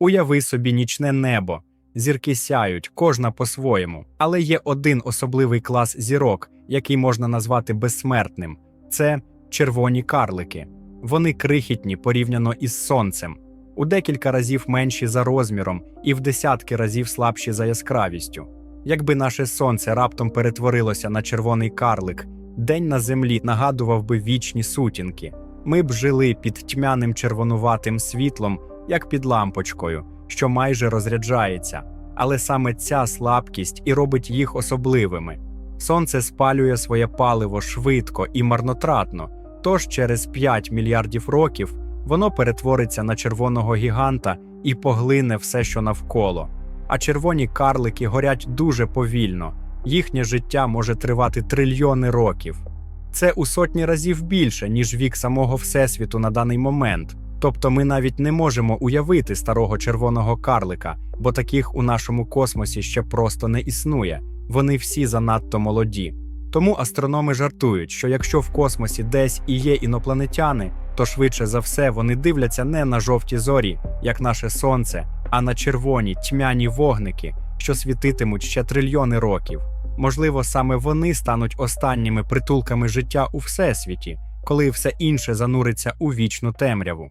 Уяви собі нічне небо. Зірки сяють, кожна по-своєму. Але є один особливий клас зірок, який можна назвати безсмертним це червоні карлики. Вони крихітні порівняно із сонцем, у декілька разів менші за розміром і в десятки разів слабші за яскравістю. Якби наше сонце раптом перетворилося на червоний карлик, день на землі нагадував би вічні сутінки. Ми б жили під тьмяним червонуватим світлом, як під лампочкою, що майже розряджається. Але саме ця слабкість і робить їх особливими. Сонце спалює своє паливо швидко і марнотратно, тож через 5 мільярдів років воно перетвориться на червоного гіганта і поглине все, що навколо. А червоні карлики горять дуже повільно, їхнє життя може тривати трильйони років. Це у сотні разів більше, ніж вік самого Всесвіту на даний момент. Тобто ми навіть не можемо уявити старого червоного карлика, бо таких у нашому космосі ще просто не існує. Вони всі занадто молоді. Тому астрономи жартують, що якщо в космосі десь і є інопланетяни, то швидше за все вони дивляться не на жовті зорі, як наше сонце, а на червоні тьмяні вогники, що світитимуть ще трильйони років. Можливо, саме вони стануть останніми притулками життя у всесвіті, коли все інше зануриться у вічну темряву.